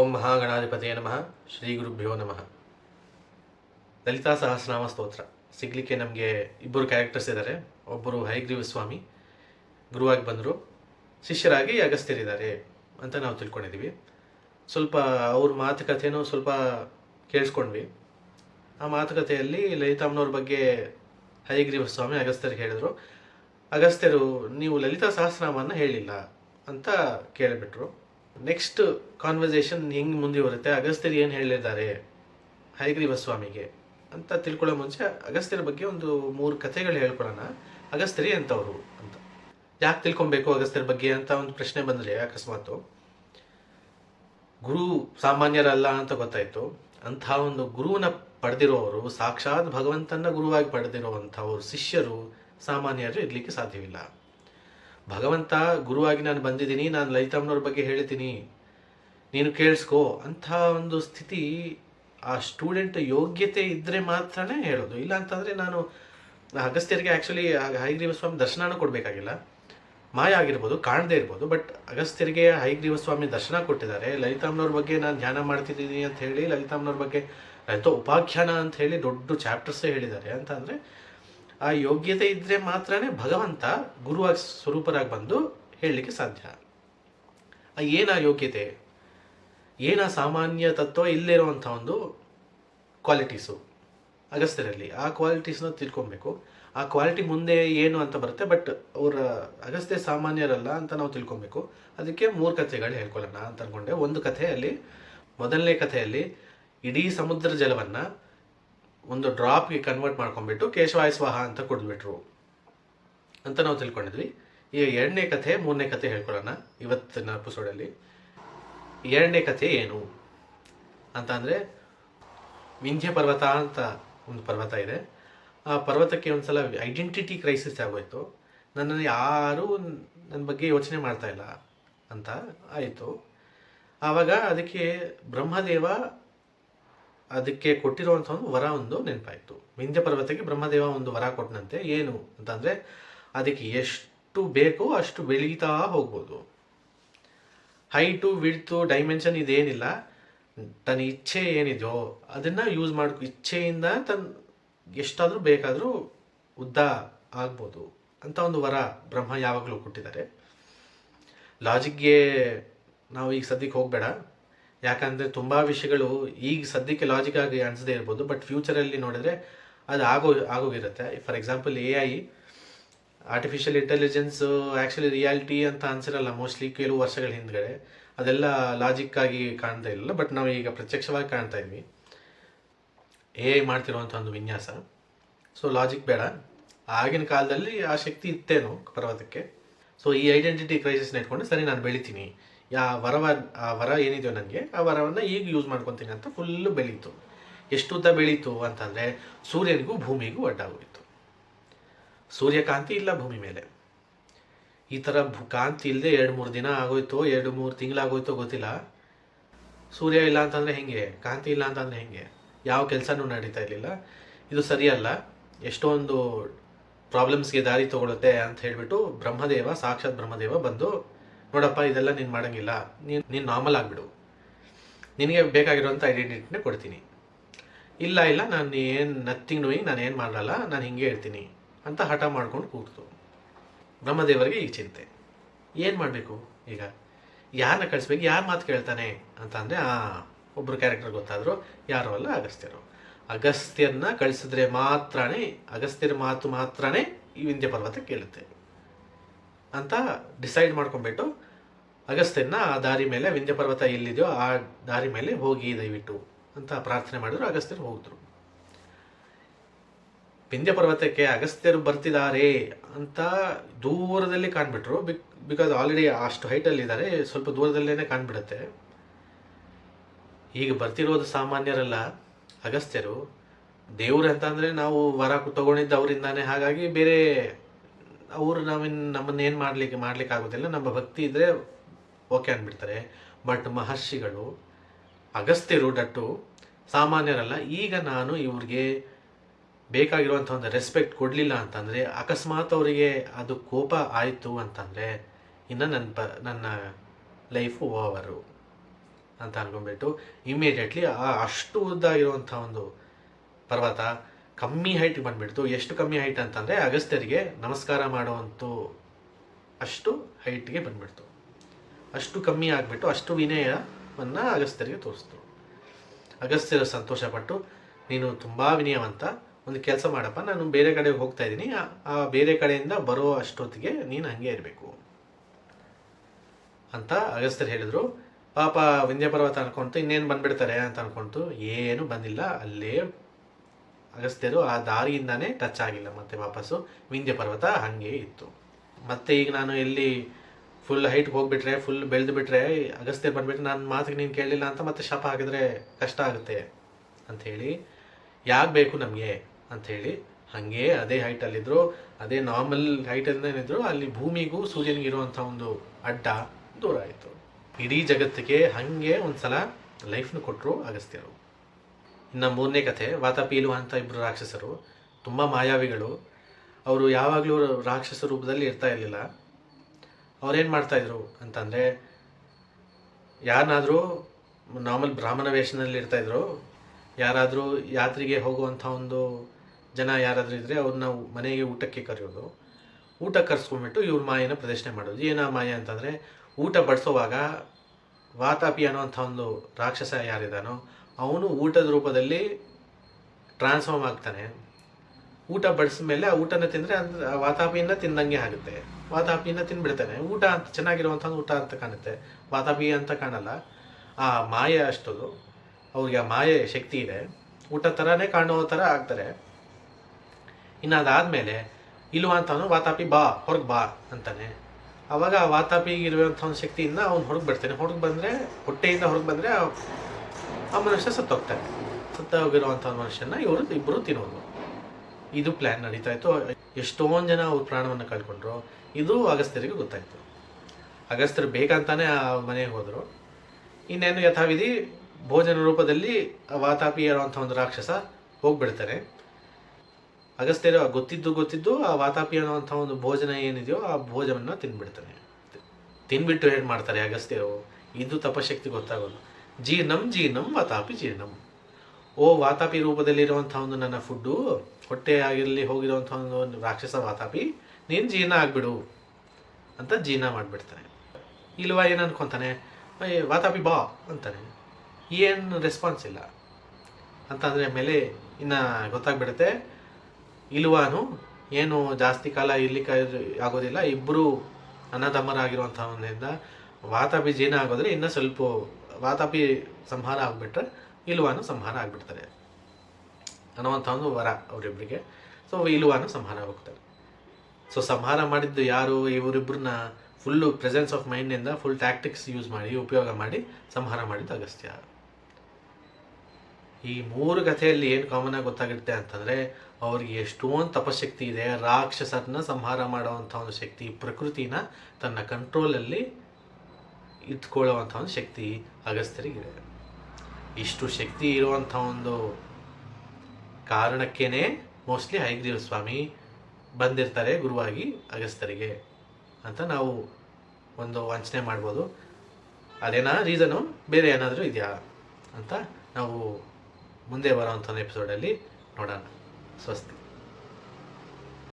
ಓಂ ಮಹಾಗಣಾಧಿಪತಿಯ ನಮಃ. ಶ್ರೀ ಗುರುಭ್ಯೋ ನಮಃ. ಲಲಿತಾ ಸಹಸ್ರನಾಮ ಸ್ತೋತ್ರ. ಸಿಗ್ಲಿಕ್ಕೆ ನಮಗೆ ಇಬ್ಬರು ಕ್ಯಾರೆಕ್ಟರ್ಸ್ ಇದ್ದಾರೆ ಒಬ್ಬರು ಹೈಗ್ರೀವ ಸ್ವಾಮಿ, ಗುರುವಾಗಿ ಬಂದರು. ಶಿಷ್ಯರಾಗಿ ಅಗಸ್ತ್ಯರಿದ್ದಾರೆ ಅಂತ ನಾವು ತಿಳ್ಕೊಂಡಿದ್ದೀವಿ. ಸ್ವಲ್ಪ ಅವ್ರ ಮಾತುಕತೆನೂ ಸ್ವಲ್ಪ ಕೇಳಿಸ್ಕೊಂಡ್ವಿ. ಆ ಮಾತುಕತೆಯಲ್ಲಿ ಲಲಿತಾಮ್ನವ್ರ ಬಗ್ಗೆ ಹೈಗ್ರೀವ ಸ್ವಾಮಿ ಅಗಸ್ತ್ಯರಿಗೆ ಹೇಳಿದರು. ಅಗಸ್ತ್ಯರು, ನೀವು ಲಲಿತಾ ಸಹಸ್ರನಾಮವನ್ನು ಹೇಳಿಲ್ಲ ಅಂತ ಕೇಳಿಬಿಟ್ರು. ನೆಕ್ಸ್ಟ್ ಕಾನ್ವರ್ಸೇಷನ್ ಹೆಂಗೆ ಮುಂದುವರುತ್ತೆ ಅಗಸ್ತ್ಯರು ಏನು ಹೇಳಿದ್ದಾರೆ? ಹಯಗ್ರೀವ ಸ್ವಾಮಿಗೆ ಅಂತ ತಿಳ್ಕೊಳ್ಳೋ ಮುಂಚೆ ಅಗಸ್ತ್ಯರ ಬಗ್ಗೆ ಒಂದು ಮೂರು ಕಥೆಗಳು ಹೇಳ್ಕೊಳ್ಳೋಣ ಅಗಸ್ತ್ಯರಿ ಎಂಥವ್ರು ಅಂತ. ಯಾಕೆ ತಿಳ್ಕೊಬೇಕು ಅಗಸ್ತ್ಯರ ಬಗ್ಗೆ ಅಂತ ಒಂದು ಪ್ರಶ್ನೆ ಬಂದರೆ ಅಕಸ್ಮಾತು. ಗುರು ಸಾಮಾನ್ಯರಲ್ಲ ಅಂತ ಗೊತ್ತಾಯ್ತು. ಅಂತಹ ಒಂದು ಗುರುವನ್ನ ಪಡೆದಿರೋರು, ಸಾಕ್ಷಾತ್ ಭಗವಂತನ ಗುರುವಾಗಿ ಪಡೆದಿರುವಂಥವ್ರು, ಶಿಷ್ಯರು, ಸಾಮಾನ್ಯರು ಇರಲಿಕ್ಕೆ ಸಾಧ್ಯವಿಲ್ಲ. ಭಗವಂತ ಗುರುವಾಗಿ ನಾನು ಬಂದಿದ್ದೀನಿ, ನಾನು ಲಲಿತಮ್ಮನವ್ರ ಬಗ್ಗೆ ಹೇಳ್ತೀನಿ ನೀನು ಕೇಳಿಸ್ಕೋ ಅಂಥ ಒಂದು ಸ್ಥಿತಿ ಆ ಸ್ಟೂಡೆಂಟ್ ಯೋಗ್ಯತೆ ಇದ್ದರೆ ಮಾತ್ರನೇ ಹೇಳೋದು. ಇಲ್ಲ ಅಂತಂದರೆ ನಾನು ಅಗಸ್ತ್ಯರಿಗೆ ಆ್ಯಕ್ಚುಲಿ ಹೈಗ್ರೀವ ಸ್ವಾಮಿ ದರ್ಶನನೂ ಕೊಡಬೇಕಾಗಿಲ್ಲ. ಮಾಯ ಆಗಿರ್ಬೋದು, ಕಾಣದೇ ಇರ್ಬೋದು ಬಟ್ ಅಗಸ್ತ್ಯರಿಗೆ ಹೈಗ್ರೀವ ಸ್ವಾಮಿ ದರ್ಶನ ಕೊಟ್ಟಿದ್ದಾರೆ. ಲಲಿತಾಮ್ನವ್ರ ಬಗ್ಗೆ ನಾನು ಧ್ಯಾನ ಮಾಡ್ತಿದ್ದೀನಿ ಅಂತ ಹೇಳಿ ಲಲಿತಾಮ್ನವ್ರ ಬಗ್ಗೆ ಲಲಿತ ಉಪಾಖ್ಯಾನ ಅಂತ ಹೇಳಿ ದೊಡ್ಡ ಚಾಪ್ಟರ್ಸೇ ಹೇಳಿದ್ದಾರೆ. ಅಂತ ಅಂದರೆ ಆ ಯೋಗ್ಯತೆ ಇದ್ದರೆ ಮಾತ್ರನೇ ಭಗವಂತ ಗುರುವಾಗಿ ಸ್ವರೂಪರಾಗಿ ಬಂದು ಹೇಳಲಿಕ್ಕೆ ಸಾಧ್ಯ. ಆ ಏನ ಯೋಗ್ಯತೆ? ಏನ ಸಾಮಾನ್ಯ ತತ್ವ ಇಲ್ಲಿರುವಂಥ ಒಂದು ಕ್ವಾಲಿಟೀಸು ಅಗಸ್ತ್ಯರಲ್ಲಿ ಆ ಕ್ವಾಲಿಟೀಸ್ನ ತಿಳ್ಕೊಬೇಕು. ಆ ಕ್ವಾಲಿಟಿ ಮುಂದೆ ಏನು ಅಂತ ಬರುತ್ತೆ ಬಟ್ ಅವರ ಅಗಸ್ತ್ಯ ಸಾಮಾನ್ಯರಲ್ಲ ಅಂತ ನಾವು ತಿಳ್ಕೊಬೇಕು. ಅದಕ್ಕೆ ಮೂರು ಕಥೆಗಳು ಹೇಳ್ಕೊಳ್ಳೋಣ ಅಂತ ಅನ್ಕೊಂಡೆ. ಒಂದು ಕಥೆಯಲ್ಲಿ, ಮೊದಲನೇ ಕಥೆಯಲ್ಲಿ ಇಡೀ ಸಮುದ್ರ ಜಲವನ್ನು ಒಂದು ಡ್ರಾಪ್ಗೆ ಕನ್ವರ್ಟ್ ಮಾಡ್ಕೊಂಡ್ಬಿಟ್ಟು ಕೇಶವಾಯ ಸ್ವಾಹ ಅಂತ ಕೊಡ್ಬಿಟ್ರು. ಅಂತ ನಾವು ತಿಳ್ಕೊಂಡಿದ್ವಿ. ಈಗ ಎರಡನೇ ಕಥೆ, ಮೂರನೇ ಕಥೆ ಹೇಳ್ಕೊಳ್ಳೋಣ ಇವತ್ತಿನ ಎಪಿಸೋಡಲ್ಲಿ ಎರಡನೇ ಕಥೆ ಏನು? ಅಂತ ಅಂದರೆ, ವಿಂಧ್ಯ ಪರ್ವತ ಅಂತ ಒಂದು ಪರ್ವತ ಇದೆ. ಆ ಪರ್ವತಕ್ಕೆ ಒಂದ್ಸಲ ಐಡೆಂಟಿಟಿ ಕ್ರೈಸಿಸ್ ಆಗೋಯ್ತು. ನನ್ನನ್ನು ಯಾರೂ ನನ್ನ ಬಗ್ಗೆ ಯೋಚನೆ ಮಾಡ್ತಾ ಇಲ್ಲ ಅಂತ ಆಯಿತು. ಆವಾಗ ಅದಕ್ಕೆ ಬ್ರಹ್ಮದೇವ ಅದಕ್ಕೆ ಕೊಟ್ಟಿರುವಂಥ ಒಂದು ವರ ಒಂದು ನೆನಪಾಯಿತು. ವಿಂಧ್ಯ ಪರ್ವತಕ್ಕೆ ಬ್ರಹ್ಮದೇವ ಒಂದು ವರ ಕೊಟ್ಟನಂತೆ ಏನು ಅಂತಂದರೆ, ಅದಕ್ಕೆ ಎಷ್ಟು ಬೇಕೋ ಅಷ್ಟು ಬೆಳೀತಾ ಹೋಗ್ಬೋದು. ಹೈಟು, ವಿಡ್ತು, ಡೈಮೆನ್ಷನ್ ಇದೇನಿಲ್ಲ. ತನ್ನ ಇಚ್ಛೆ ಏನಿದೆಯೋ ಅದನ್ನು ಯೂಸ್ ಮಾಡ್ಕೊ, ಇಚ್ಛೆಯಿಂದ ತನ್ನ ಎಷ್ಟಾದರೂ ಬೇಕಾದರೂ ಉದ್ದ ಆಗ್ಬೋದು ಅಂತ ಒಂದು ವರ ಬ್ರಹ್ಮ ಯಾವಾಗಲೂ ಕೊಟ್ಟಿದ್ದಾರೆ. ಲಾಜಿಕ್ಗೆ ನಾವು ಈಗ ಸದ್ಯಕ್ಕೆ ಹೋಗಬೇಡ. ಯಾಕಂದರೆ ತುಂಬ ವಿಷಯಗಳು ಈಗ ಸದ್ಯಕ್ಕೆ ಲಾಜಿಕ್ ಆಗಿ ಅನಿಸದೇ ಇರ್ಬೋದು ಬಟ್ ಫ್ಯೂಚರಲ್ಲಿ ನೋಡಿದ್ರೆ ಅದು ಆಗೋ, ಆಗೋಗಿರುತ್ತೆ. For example A I artificial intelligence actually reality ಅಂತ ಅನ್ಸಿರಲ್ಲ ಮೋಸ್ಟ್ಲಿ ಕೆಲವು ವರ್ಷಗಳ ಹಿಂದ್ಗಡೆ. ಅದೆಲ್ಲ ಲಾಜಿಕ್ ಆಗಿ ಕಾಣ್ತಾ ಇಲ್ಲ ಬಟ್ ನಾವು ಈಗ ಪ್ರತ್ಯಕ್ಷವಾಗಿ ಕಾಣ್ತಾ ಇದ್ವಿ. ಎ ಐ ಮಾಡ್ತಿರುವಂಥ ಒಂದು ವಿನ್ಯಾಸ. ಸೊ ಲಾಜಿಕ್ ಬೇಡ. ಆಗಿನ ಕಾಲದಲ್ಲಿ ಆ ಶಕ್ತಿ ಇತ್ತೇನೋ ಪರ್ವತಕ್ಕೆ. ಸೊ ಈ ಐಡೆಂಟಿಟಿ ಕ್ರೈಸಿಸ್ನ ಇಟ್ಕೊಂಡು ಸರಿ, ನಾನು ಬೆಳಿತೀನಿ. ಯಾ ವರವ, ಆ ವರ ಏನಿದೆಯೋ ನನಗೆ, ಆ ವರವನ್ನು ಈಗ ಯೂಸ್ ಮಾಡ್ಕೊತೀನಿ ಅಂತ ಫುಲ್ಲು ಬೆಳೀತು. ಎಷ್ಟು ಉದ್ದ ಬೆಳೀತು ಅಂತಂದರೆ ಸೂರ್ಯನಿಗೂ ಭೂಮಿಗೂ ಅಡ್ಡಾಗೋಯಿತು ಸೂರ್ಯಕಾಂತಿ ಇಲ್ಲ ಭೂಮಿ ಮೇಲೆ. ಈ ಥರ ಕಾಂತಿ ಇಲ್ಲದೆ ಎರಡು ಮೂರು ದಿನ ಆಗೋಯ್ತು, ಎರಡು ಮೂರು ತಿಂಗಳಾಗೋಯ್ತೋ ಗೊತ್ತಿಲ್ಲ. ಸೂರ್ಯ ಇಲ್ಲ ಅಂತಂದರೆ ಹೆಂಗೆ? ಕಾಂತಿ ಇಲ್ಲ ಅಂತಂದರೆ ಹೆಂಗೆ? ಯಾವ ಕೆಲಸನೂ ನಡೀತಾ ಇರಲಿಲ್ಲ. ಇದು ಸರಿಯಲ್ಲ. ಎಷ್ಟೊಂದು ಪ್ರಾಬ್ಲಮ್ಸ್ಗೆ ದಾರಿ ತಗೊಳುತ್ತೆ ಅಂತ ಹೇಳಿಬಿಟ್ಟು ಬ್ರಹ್ಮದೇವ, ಸಾಕ್ಷಾತ್ ಬ್ರಹ್ಮದೇವ ಬಂದು ನೋಡಪ್ಪ, ಇದೆಲ್ಲ ನೀನು ಮಾಡೋಂಗಿಲ್ಲ. ನೀನು ನೀನು ನಾರ್ಮಲ್ ಆಗಿಬಿಡು. ನಿನಗೆ ಬೇಕಾಗಿರುವಂಥ ಐಡೆಂಟಿಟಿನೇ ಕೊಡ್ತೀನಿ. ಇಲ್ಲ ಇಲ್ಲ, ನಾನು ಏನು ನಥಿಂಗ್ ಡೂಯಿಂಗ್ ನಾನು ಏನು ಮಾಡಲ್ಲ ನಾನು ಹಿಂಗೆ ಹೇಳ್ತೀನಿ ಅಂತ ಹಠ ಮಾಡ್ಕೊಂಡು ಕೂತು. ಬ್ರಹ್ಮದೇವರಿಗೆ ಈ ಚಿಂತೆ. ಏನು ಮಾಡಬೇಕು ಈಗ? ಯಾರನ್ನ ಕಳಿಸ್ಬೇಕು? ಯಾರು ಮಾತು ಕೇಳ್ತಾನೆ ಅಂತ ಅಂದರೆ, ಆ ಒಬ್ಬರು ಕ್ಯಾರೆಕ್ಟರ್ ಗೊತ್ತಾದರೂ, ಯಾರು ಅಲ್ಲ, ಅಗಸ್ತ್ಯರು. ಅಗಸ್ತ್ಯನ್ನ ಕಳಿಸಿದ್ರೆ ಮಾತ್ರನೇ ಅಗಸ್ತ್ಯರ ಮಾತು ಮಾತ್ರನೇ ಈ ವಿಂಧ್ಯ ಪರ್ವತ ಕೇಳುತ್ತೆ. ಅಂತ ಡಿಸೈಡ್ ಮಾಡ್ಕೊಂಡ್ಬಿಟ್ಟು ಅಗಸ್ತ್ಯನ ಆ ದಾರಿ ಮೇಲೆ ವಿಂಧ್ಯ ಪರ್ವತ ಎಲ್ಲಿದೆಯೋ ಆ ದಾರಿ ಮೇಲೆ ಹೋಗಿ ದಯವಿಟ್ಟು ಅಂತ ಪ್ರಾರ್ಥನೆ ಮಾಡಿದ್ರು. ಅಗಸ್ತ್ಯರು ಹೋಗಿದ್ರು ವಿಂಧ್ಯ ಪರ್ವತಕ್ಕೆ ಅಗಸ್ತ್ಯರು ಬರ್ತಿದ್ದಾರೆ ಅಂತ ದೂರದಲ್ಲಿ ಕಾಣ್ಬಿಟ್ರು. ಬಿಕ್ ಬಿಕಾಸ್ ಆಲ್ರೆಡಿ ಅಷ್ಟು ಹೈಟಲ್ಲಿದ್ದಾರೆ ಸ್ವಲ್ಪ ದೂರದಲ್ಲೇ ಕಾಣ್ಬಿಡುತ್ತೆ. ಈಗ ಬರ್ತಿರೋದು ಸಾಮಾನ್ಯರಲ್ಲ, ಅಗಸ್ತ್ಯರು. ದೇವ್ರು ಅಂತಂದರೆ ನಾವು ವರ ತಗೊಂಡಿದ್ದು ಅವರಿಂದಾನೆ ಹಾಗಾಗಿ ಬೇರೆ ಅವರು ನಾವಿನ್ ನಮ್ಮನ್ನೇನು ಮಾಡಲಿಕ್ಕೆ, ಮಾಡ್ಲಿಕ್ಕೆ ಆಗೋದಿಲ್ಲ. ನಮ್ಮ ಭಕ್ತಿ ಇದ್ದರೆ ಓಕೆ ಅಂದ್ಬಿಡ್ತಾರೆ ಬಟ್ ಮಹರ್ಷಿಗಳು, ಅಗಸ್ತ್ಯರು ಡಟ್ಟು ಸಾಮಾನ್ಯರಲ್ಲ, ಈಗ ನಾನು ಇವ್ರಿಗೆ ಬೇಕಾಗಿರುವಂಥ ಒಂದು ರೆಸ್ಪೆಕ್ಟ್ ಕೊಡಲಿಲ್ಲ ಅಂತಂದರೆ, ಅಕಸ್ಮಾತ್ ಅವರಿಗೆ ಅದು ಕೋಪ ಆಯಿತು ಅಂತಂದರೆ, ಇನ್ನು ನನ್ನ ಪ, ನನ್ನ ಲೈಫು ಓವರು ಅಂತ ಅನ್ಕೊಂಡ್ಬಿಟ್ಟು ಇಮಿಡಿಯೇಟ್ಲಿ ಆ ಅಷ್ಟು ಉದ್ದ ಇರುವಂಥ ಒಂದು ಪರ್ವತ ಕಮ್ಮಿ ಹೈಟ್ಗೆ ಬಂದ್ಬಿಡ್ತು. ಎಷ್ಟು ಕಮ್ಮಿ ಹೈಟ್ ಅಂತಂದರೆ ಅಗಸ್ತ್ಯರಿಗೆ ನಮಸ್ಕಾರ ಮಾಡುವಂಥ ಅಷ್ಟು ಹೈಟ್ಗೆ ಬಂದ್ಬಿಡ್ತು. ಅಷ್ಟು ಕಮ್ಮಿ ಆಗಿಬಿಟ್ಟು ಅಷ್ಟು ವಿನಯವನ್ನು ಅಗಸ್ತ್ಯರಿಗೆ ತೋರಿಸ್ತು. ಅಗಸ್ತ್ಯರು ಸಂತೋಷಪಟ್ಟು, ನೀನು ತುಂಬ ವಿನಯವಂತ, ಒಂದು ಕೆಲಸ ಮಾಡಪ್ಪ, ನಾನು ಬೇರೆ ಕಡೆ ಹೋಗ್ತಾ ಇದ್ದೀನಿ, ಆ- ಬೇರೆ ಕಡೆಯಿಂದ ಬರೋ ಅಷ್ಟೊತ್ತಿಗೆ ನೀನು ಹಂಗೆ ಇರಬೇಕು. ಅಂತ ಅಗಸ್ತ್ಯರು ಹೇಳಿದ್ರು. ಪಾಪ ವಿಂಧ್ಯ ಪರ್ವತ ಅನ್ಕೊಂತು ಇನ್ನೇನು ಬಂದ್ಬಿಡ್ತಾರೆ ಅಂತ ಅನ್ಕೊಂತು, ಏನು ಬಂದಿಲ್ಲ, ಅಲ್ಲೇ ಅಗಸ್ತ್ಯರು ಆ ದಾರಿಯಿಂದನೇ ಟಚ್ ಆಗಿಲ್ಲ. ಮತ್ತೆ ವಾಪಸ್ಸು ವಿಂಧ್ಯ ಪರ್ವತ ಹಾಗೆ ಇತ್ತು. ಮತ್ತೆ ಈಗ ನಾನು ಎಲ್ಲಿ ಫುಲ್ ಹೈಟ್ಗೆ ಹೋಗ್ಬಿಟ್ರೆ ಫುಲ್ ಬೆಳೆದು ಬಿಟ್ರೆ, ಅಗಸ್ತ್ಯರು ಬಂದ್ಬಿಟ್ರೆ ನನ್ನ ಮಾತಿಗೆ ನೀನು ಕೇಳಲಿಲ್ಲ ಅಂತ ಮತ್ತೆ ಶಾಪ ಹಾಕಿದ್ರೆ ಕಷ್ಟ ಆಗುತ್ತೆ ಅಂಥೇಳಿ ಯಾಕೆ ಬೇಕು ನಮಗೆ ಅಂಥೇಳಿ, ಹಾಗೆ ಅದೇ ಹೈಟಲ್ಲಿದ್ದರು ಅದೇ ನಾರ್ಮಲ್ ಹೈಟಲ್ಲೇನಿದ್ರು ಅಲ್ಲಿ ಭೂಮಿಗೂ ಸೂರ್ಯನಿಗೆ ಇರುವಂಥ ಒಂದು ಅಡ್ಡ ದೂರ ಆಯಿತು. ಇಡೀ ಜಗತ್ತಿಗೆ ಹಾಗೆ ಒಂದು ಸಲ ಲೈಫ್ನ ಕೊಟ್ಟರು ಅಗಸ್ತ್ಯರು. ಇನ್ನು ಮೂರನೇ ಕಥೆ ವಾತಾಪೀಲು ಅಂತ ಇಬ್ಬರು ರಾಕ್ಷಸರು, ತುಂಬ ಮಾಯಾವಿಗಳು. ಅವರು ಯಾವಾಗಲೂ ರಾಕ್ಷಸ ರೂಪದಲ್ಲಿ ಇರ್ತಾ ಇರಲಿಲ್ಲ. ಅವ್ರೇನು ಮಾಡ್ತಾಯಿದ್ರು ಅಂತಂದರೆ ಯಾರನ್ನಾದರೂ ನಾರ್ಮಲ್ ಬ್ರಾಹ್ಮಣ ವೇಷದಲ್ಲಿ ಇರ್ತಾಯಿದ್ರು ಯಾರಾದರೂ ಯಾತ್ರೆಗೆ ಹೋಗುವಂಥ ಒಂದು ಜನ ಯಾರಾದರೂ ಇದ್ದರೆ ಅವ್ರನ್ನ ಮನೆಗೆ ಊಟಕ್ಕೆ ಕರೆಯೋದು. ಊಟ ಕರೆಸ್ಕೊಂಡ್ಬಿಟ್ಟು ಇವ್ರ ಮಾಯನ ಪ್ರದರ್ಶನ ಮಾಡೋದು. ಏನೋ ಮಾಯ ಅಂತಂದರೆ, ಊಟ ಬಡಿಸೋವಾಗ ವಾತಾಪಿ ಅನ್ನೋಂಥ ಒಂದು ರಾಕ್ಷಸ ಯಾರಿದಾನೋ ಅವನು ಊಟದ ರೂಪದಲ್ಲಿ ಟ್ರಾನ್ಸ್ಫಾರ್ಮ್ ಆಗ್ತಾನೆ. ಊಟ ಬಡಿಸಿದ ಮೇಲೆ ಆ ಊಟನ ತಿಂದರೆ ಅಂದ್ರೆ ವಾತಾಪಿಯನ್ನ ತಿಂದಂಗೆ ಆಗುತ್ತೆ. ವಾತಾಪಿಯನ್ನ ತಿಂದ್ಬಿಡ್ತಾನೆ ಊಟ ಅಂತ ಚೆನ್ನಾಗಿರುವಂಥ ಊಟ ಅಂತ ಕಾಣುತ್ತೆ. ವಾತಾಪಿ ಅಂತ ಕಾಣಲ್ಲ. ಆ ಮಾಯೆ ಅಷ್ಟದು. ಅವ್ರಿಗೆ ಆ ಮಾಯೆ ಶಕ್ತಿ ಇದೆ. ಊಟ ಥರನೇ ಕಾಣೋ ಥರ ಆಗ್ತಾರೆ. ಇನ್ನು ಅದಾದಮೇಲೆ ಇಲ್ವಾ ಅಂತವನು ವಾತಾಪಿ ಬಾ, ಹೊರಗೆ ಬಾ ಅಂತಾನೆ. ಅವಾಗ ಆ ವಾತಾಪಿಗೆ ಇರುವಂಥ ಒಂದು ಶಕ್ತಿಯಿಂದ ಅವ್ನು ಹೊರಗೆ ಬರ್ತಾನೆ. ಹೊರಗೆ ಬಂದರೆ, ಹೊಟ್ಟೆಯಿಂದ ಹೊರಗೆ ಬಂದರೆ ಆ ಮನುಷ್ಯ ಸತ್ತೋಗ್ತಾನೆ. ಸತ್ತ ಹೋಗಿರುವಂಥ ಮನುಷ್ಯನ ಇವರು ಇಬ್ಬರು ತಿನ್ನೋದು. ಇದು ಪ್ಲ್ಯಾನ್ ನಡೀತಾ ಇತ್ತು. ಎಷ್ಟೊಂದು ಜನ ಅವ್ರ ಪ್ರಾಣವನ್ನು ಕಳ್ಕೊಂಡ್ರು. ಇದು ಅಗಸ್ತ್ಯರಿಗೆ ಗೊತ್ತಾಯಿತು. ಅಗಸ್ತ್ಯರು ಬೇಕಂತಾನೆ ಆ ಮನೆಗೆ ಹೋದರು. ಇನ್ನೇನು ಯಥಾವಿಧಿ ಭೋಜನ ರೂಪದಲ್ಲಿ ವಾತಾಪಿ ಇರುವಂಥ ಒಂದು ರಾಕ್ಷಸ ಹೋಗ್ಬಿಡ್ತಾರೆ ಅಗಸ್ತ್ಯರು ಗೊತ್ತಿದ್ದು ಗೊತ್ತಿದ್ದು ಆ ವಾತಾಪಿ ಅನ್ನುವಂಥ ಒಂದು ಭೋಜನ ಏನಿದೆಯೋ ಆ ಭೋಜನವನ್ನು ತಿಂದ್ಬಿಡ್ತಾನೆ ತಿನ್ಬಿಟ್ಟು ಏನು ಮಾಡ್ತಾರೆ ಅಗಸ್ತ್ಯರು? ಇದು ತಪಶಕ್ತಿ ಗೊತ್ತಾಗೋದು. ಜೀರ್ಣಂ ಜೀರ್ಣಂ ವಾತಾಪಿ ಜೀರ್ಣಂ. ಓ ವಾತಾಪಿ ರೂಪದಲ್ಲಿರುವಂಥ ಒಂದು ನನ್ನ ಫುಡ್ಡು ಹೊಟ್ಟೆ ಆಗಿರಲಿ ಹೋಗಿರುವಂಥ ಒಂದು ರಾಕ್ಷಸ ವಾತಾಪಿ ನೀನು ಜೀರ್ಣ ಆಗಿಬಿಡು ಅಂತ ಜೀರ್ಣ ಮಾಡಿಬಿಡ್ತಾನೆ. ಇಲ್ವ ಏನು ಅನ್ಕೊತಾನೆ? "ಏ, ವಾತಾಪಿ ಬಾ ಅಂತಾನೆ. ಏನು ರೆಸ್ಪಾನ್ಸ್ ಇಲ್ಲ. ಅಂತಂದರೆ ಮೇಲೆ ಇನ್ನು ಗೊತ್ತಾಗ್ಬಿಡುತ್ತೆ ಇಲ್ವಾನು ಏನು ಜಾಸ್ತಿ ಕಾಲ ಇರ್ಲಿಕ್ಕೆ ಆಗೋದಿಲ್ಲ ಇಬ್ಬರು ಅನ್ನದಮ್ಮರಾಗಿರುವಂಥವನಿಂದ ವಾತಾಪಿ ಜೀರ್ಣ ಆಗೋದ್ರೆ ಇನ್ನೂ ಸ್ವಲ್ಪ ವಾತಾಪಿ ಸಂಹಾರ ಆಗಿಬಿಟ್ರೆ ಇಲ್ವಾನು ಸಂಹಾರ ಆಗಿಬಿಡ್ತಾರೆ. ಅನ್ನುವಂಥ ಒಂದು ವರ ಅವರಿಬ್ಬರಿಗೆ ಸೊ ಇಲ್ವಾನು ಸಂಹಾರ ಹೋಗ್ತಾರೆ ಸೊ ಸಂಹಾರ ಮಾಡಿದ್ದು ಯಾರು? ಇವರಿಬ್ಬರನ್ನ ಫುಲ್ಲು ಪ್ರೆಸೆನ್ಸ್ ಆಫ್ ಮೈಂಡಿಂದ ಫುಲ್ ಟ್ಯಾಕ್ಟಿಕ್ಸ್ ಯೂಸ್ ಮಾಡಿ, ಉಪಯೋಗ ಮಾಡಿ ಸಂಹಾರ ಮಾಡಿದ್ದು ಅಗಸ್ತ್ಯ. ಈ ಮೂರು ಕಥೆಯಲ್ಲಿ ಏನು ಕಾಮನ್ ಆಗಿ ಗೊತ್ತಾಗಿರುತ್ತೆ ಅಂತಂದರೆ, ಅವ್ರಿಗೆ ಎಷ್ಟೊಂದು ತಪಶಕ್ತಿ ಇದೆ. ರಾಕ್ಷಸರನ್ನ ಸಂಹಾರ ಮಾಡುವಂಥ ಒಂದು ಶಕ್ತಿ, ಪ್ರಕೃತಿನ ತನ್ನ ಕಂಟ್ರೋಲಲ್ಲಿ ಇಟ್ಕೊಳ್ಳುವಂಥ ಒಂದು ಶಕ್ತಿ ಅಗಸ್ತ್ಯರಿಗಿದೆ. ಇಷ್ಟು ಶಕ್ತಿ ಇರುವಂಥ ಒಂದು ಕಾರಣಕ್ಕೇ ಮೋಸ್ಟ್ಲಿ ಹೈಗ್ರೀವ ಸ್ವಾಮಿ ಬಂದಿರ್ತಾರೆ ಗುರುವಾಗಿ ಅಗಸ್ತ್ಯರಿಗೆ ಅಂತ ನಾವು ಒಂದು ವಂಚನೆ ಮಾಡ್ಬೋದು. ಅದೇನಾ, ರೀಸನು ಬೇರೆ ಏನಾದರೂ ಇದೆಯಾ ಅಂತ ನಾವು ಮುಂದೆ ಬರೋವಂಥ ಎಪಿಸೋಡಲ್ಲಿ ನೋಡೋಣ. ಸ್ವಸ್ತಿ.